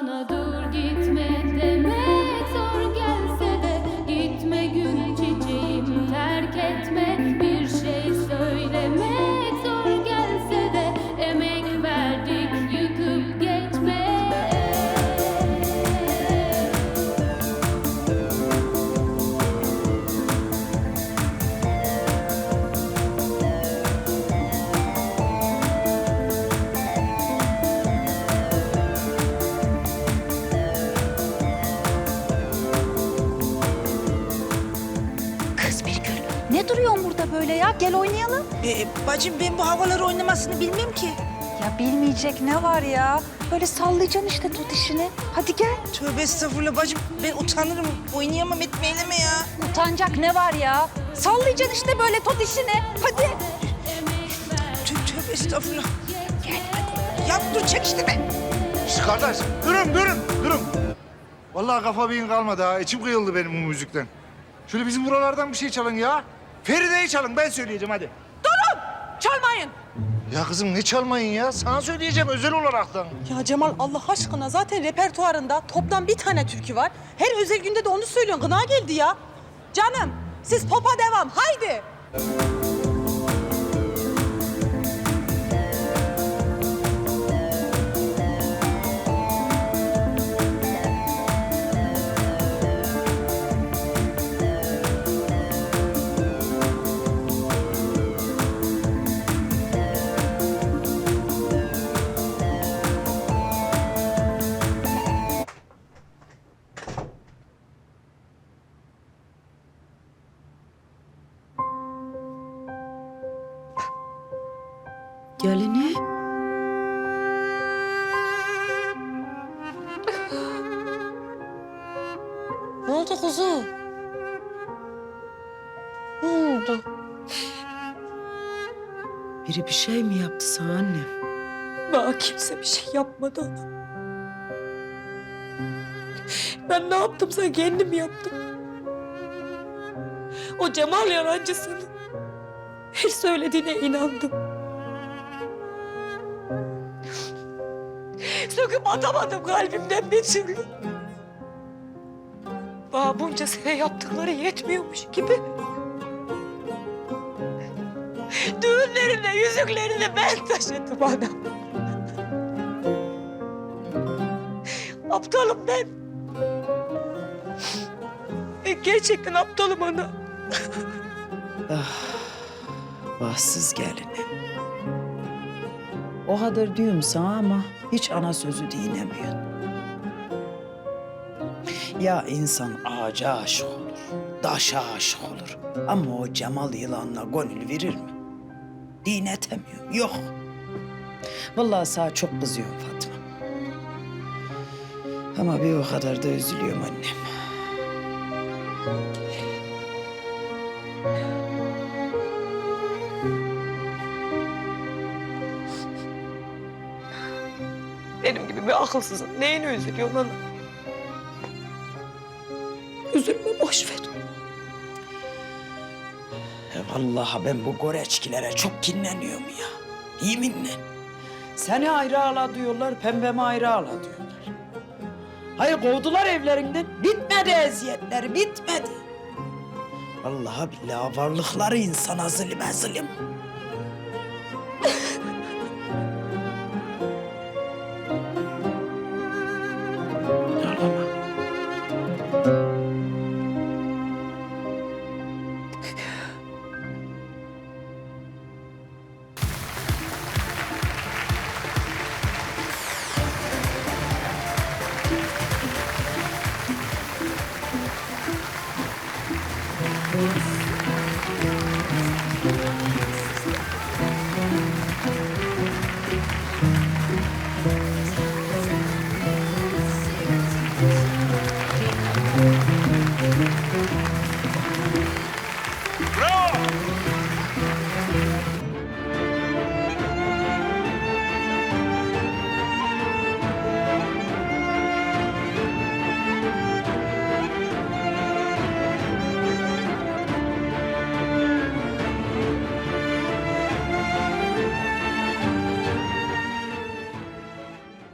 sana dur gitme demek burada böyle ya? Gel oynayalım. Ee, bacım ben bu havaları oynamasını bilmem ki. Ya bilmeyecek ne var ya? Böyle sallayacaksın işte tut işini. Hadi gel. Tövbe estağfurullah bacım ben utanırım. Oynayamam etme eyleme ya. Utanacak ne var ya? Sallayacaksın işte böyle tut işini. Hadi. Tövbe, tövbe estağfurullah. Gel hadi. Ya dur çek işte be. Şş, kardeş durun durun durun. Vallahi kafa beyin kalmadı ha. İçim kıyıldı benim bu müzikten. Şöyle bizim buralardan bir şey çalın ya. Feride'yi çalın ben söyleyeceğim hadi. Çalmayın. Ya kızım ne çalmayın ya? Sana söyleyeceğim özel olaraktan. Ya Cemal Allah aşkına zaten repertuarında toplam bir tane türkü var. Her özel günde de onu söylüyorsun. Gına geldi ya. Canım siz popa devam. Haydi. Gelini. Ne oldu kuzum? Ne oldu? Biri bir şey mi yaptı sana annem? Bana kimse bir şey yapmadı ana. Ben ne yaptımsa kendim yaptım. O Cemal yalancısının her söylediğine inandım. Söküp atamadım kalbimden bir türlü. Bana bunca sene yaptıkları yetmiyormuş gibi. Düğünlerine, yüzüklerini ben taşıdım anam. Aptalım ben. Ben gerçekten aptalım ana. Bahtsız gelini. O kadar diyorum sana ama hiç ana sözü dinlemiyorsun. Ya insan ağaca aşık olur, daşa aşık olur. Ama o Cemal yılanla gönül verir mi? Dinletemiyorum, yok. Vallahi sana çok kızıyorum Fatma. Ama bir o kadar da üzülüyorum annem. Gibi bir akılsızın neyine üzülüyorsun ana? Üzülme boş ver. Vallahi ben bu goreçkilere çok kinleniyorum ya. Yeminle. Seni ayrı ağla diyorlar, pembemi ayrı ağla diyorlar. Hayır kovdular evlerinden. Bitmedi eziyetleri, bitmedi. Vallahi billahi varlıkları insana zulme zulüm.